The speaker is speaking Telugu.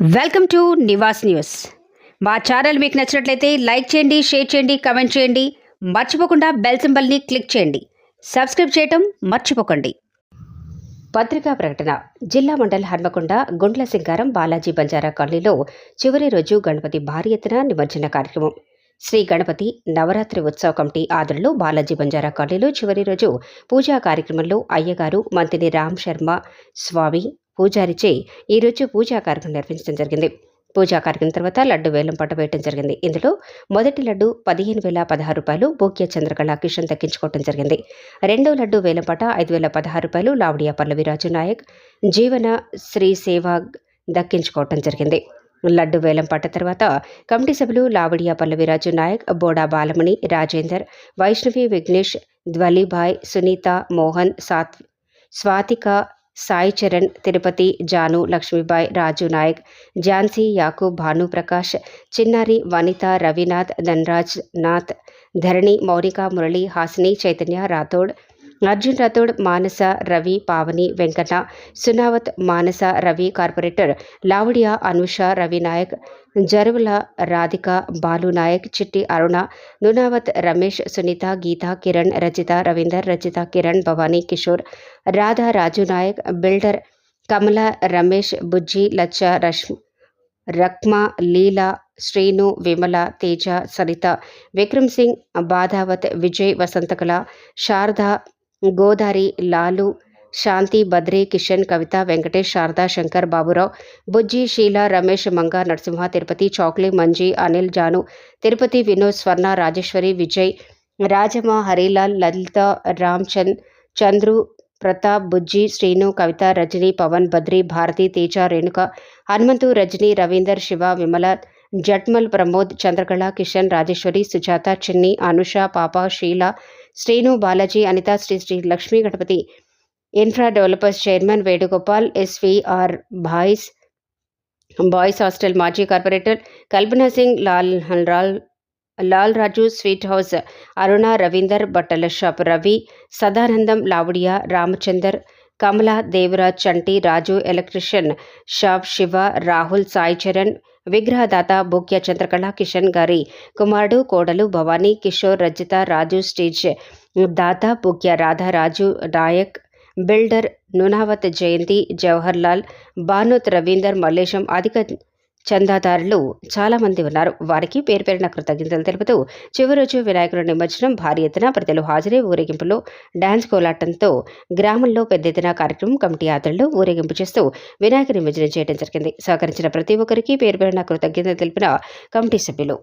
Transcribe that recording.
Welcome to Nivas news. మా ఛానల్ మీకు నచ్చినట్లయితే లైక్ చేయండి షేర్ చేయండి కమెంట్ చేయండి. మర్చిపోకుండా బెల్ సింబల్ని క్లిక్ చేయండి. సబ్స్క్రైబ్ చేయటం మర్చిపోకండి. పత్రికా ప్రకటన. జిల్లా మండల్ హన్మకొండ గుండ్ల సింగారం బాలాజీ బంజారా కాలనీలో చివరి రోజు గణపతి భారీ ఎత్తున నిమజ్జన కార్యక్రమం. శ్రీ గణపతి నవరాత్రి ఉత్సవ కమిటీ ఆదరణలో బాలాజీ బంజారా కాలనీలో చివరి రోజు పూజా కార్యక్రమంలో అయ్యగారు మంత్రి రామ్ శర్మ స్వామి పూజారిచే ఈరోజు పూజా కార్యక్రమం నిర్వహించడం జరిగింది. పూజా కార్యక్రమం తర్వాత లడ్డు వేలం పట్ట వేయడం జరిగింది. ఇందులో మొదటి లడ్డు పదిహేను వేల పదహారు రూపాయలు బోక్య చంద్రకళ కిషన్ దక్కించుకోవడం జరిగింది. రెండో లడ్డు వేలం పట్ట ఐదు వేల పదహారు రూపాయలు లావడియా పల్లవిరాజు నాయక్ జీవన శ్రీ సేవ దక్కించుకోవటం జరిగింది. లడ్డు వేలం పట్ట తర్వాత కమిటీ సభ్యులు లావడియా పల్లవిరాజు నాయక్ బోడా బాలమణి రాజేందర్ వైష్ణవి విఘ్నేష్ ధ్వలిభాయ్ సునీత మోహన్ సాత్ స్వాతిక సాయి చరణ్ తిరుపతి జాను లక్ష్మీబాయ్ రాజు నాయక్ ఝాన్సీ యాకూబ్ భానుప్రకాష్ చిన్నారి వనిత రవినాథ్ ధనరాజ్ నాథ్ ధరణి మౌనిక మురళి హాసిని చైతన్య రాథోడ్ అర్జున్ రాథోడ్ మానస రవి పావని వెంకన్న సునావత్ మానస రవి కార్పొరేటర్ లావుడియా అనుష రవి నాయక్ జరువుల రాధిక బాలు నాయక్ చిట్టి అరుణ నునావత్ రమేష్ సునీత గీత కిరణ్ రచిత రవీందర్ రచిత కిరణ్ భవానీ కిషోర్ రాధా రాజు నాయక్ బిల్డర్ కమల రమేష్ బుజ్జి లచ్చ రష్మ రక్మా లీలా శ్రీను విమల తేజ సరిత విక్రమ్ సింగ్ బాధావత్ విజయ్ వసంతకళ శారద గోదారి లాలు శాంతి బద్రి కిషన్ కవిత వెంకటేష్ శారదా శంకర్ బాబురావు బుజ్జి షీల రమేష్ మంగ నరసింహ తిరుపతి చౌక్లీ మంజీ అనిల్ జాను తిరుపతి వినోద్ స్వర్ణ రాజేశ్వరి విజయ్ రాజమ్మ హరిలాల్ లలిత రామ్చంద్ చంద్రు ప్రతాప్ బుజ్జి శ్రీను కవిత రజని పవన్ బద్రి భారతి తేజ రేణుక హనుమంతు రజని రవీందర్ శివ విమల జట్మల్ ప్రమోద్ చంద్రకళ కిషన్ రాజేశ్వరి సుజాత చిన్ని అనుష పాప Sheela Srinu Balaji Anitha Sri Sri Lakshmi Ganapathi. Infra developers chairman Venugopal SVR boys boys hostel మాజీ corporator Kalpana Singh Lal Lal Lal Raju sweet house Aruna Ravinder బట్టల shop Ravi Sadanandam Laudiya Ramachandar Kamala Devaraj Chanti Raju electrician shop Shiva Rahul Sai Charan విగ్రహదాత Bokya Chandrakala Kishan గారి కుమారుడు కోడలు భవానీ కిషోర్ రజిత రాజు స్టేజ్ దాత బోక్య రాధా రాజు నాయక్ బిల్డర్ నునావత్ జయంతి జవహర్ లాల్ భానుత్ రవీందర్ మల్లేశం అధిక చందాదారులు చాలామంది ఉన్నారు. వారికి పేరు పేరిన కృతజ్ఞతలు తెలుపుతూ చివరి రోజు వినాయకుడు నిమజ్జనం భారీ ఎత్తున ప్రజలు హాజరై ఊరేగింపులో డాన్స్ కోలాటంతో గ్రామంలో పెద్ద ఎత్తున కార్యక్రమం కమిటీ యాత్రలు ఊరేగింపు చేస్తూ వినాయక నిమజ్జనం చేయడం జరిగింది. సహకరించిన ప్రతి ఒక్కరికి పేరు పేరిన కృతజ్ఞతలు తెలిపిన కమిటీ సభ్యులు